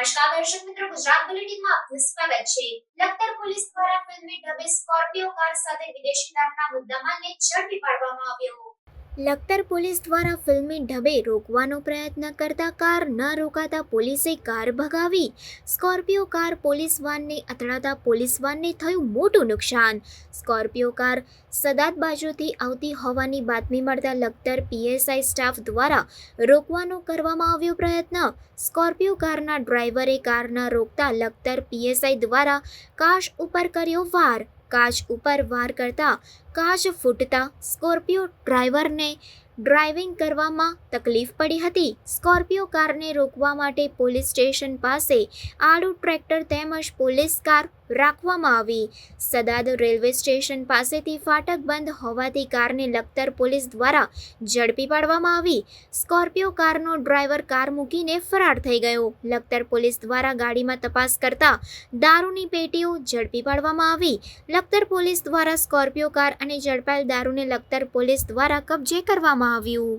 નમસ્કાર દર્શક મિત્રો, ગુજરાત બુલેટિનમાં આપનું સ્વાગત છે. લખતર પોલીસ દ્વારા ફિલ્મી ઢબે સ્કોર્પિયો કાર સાથે વિદેશી દારૂના મુદ્દામાલને ઝડપી પાડવામાં આવ્યો. લખતર પોલીસ દ્વારા ફિલ્મી ઢબે રોકવાનો પ્રયત્ન કરતા કાર ન રોકાતા પોલીસે કાર ભગાવી. સ્કોર્પિયો કાર પોલીસ વાનને અથડાતા પોલીસ વાનને થયું મોટું નુકસાન. સ્કોર્પિયો કાર સદાત બાજુથી આવતી હોવાની બાતમી મળતા લખતર પીએસઆઈ સ્ટાફ દ્વારા રોકવાનો કરવામાં આવ્યો પ્રયત્ન. સ્કોર્પિયો કારના ડ્રાઈવરે કાર ન રોકતા લખતર પીએસઆઈ દ્વારા કાશ ઉપર કર્યો વાર. કાચ ઉપર વાર કરતા કાચ ફૂટતા સ્કોર્પિયો ડ્રાઈવરને ડ્રાઇવિંગ કરવામાં તકલીફ પડી હતી. સ્કોર્પિયો કારને રોકવા માટે પોલીસ સ્ટેશન પાસે આડું ટ્રેક્ટર તેમજ પોલીસ કાર રાખવામાં આવી. સદાદ રેલવે સ્ટેશન પાસેથી ફાટક બંધ હોવાથી કારને લખતર પોલીસ દ્વારા ઝડપી પાડવામાં આવી. સ્કોર્પિયો કારનો ડ્રાઈવર કાર મૂકીને ફરાર થઈ ગયો. લખતર પોલીસ દ્વારા ગાડીમાં તપાસ કરતા દારૂની પેટીઓ ઝડપી પાડવામાં આવી. લખતર પોલીસ દ્વારા સ્કોર્પિયો કાર અને ઝડપાયેલ દારૂને લખતર પોલીસ દ્વારા કબજે કરવામાં આવ્યું.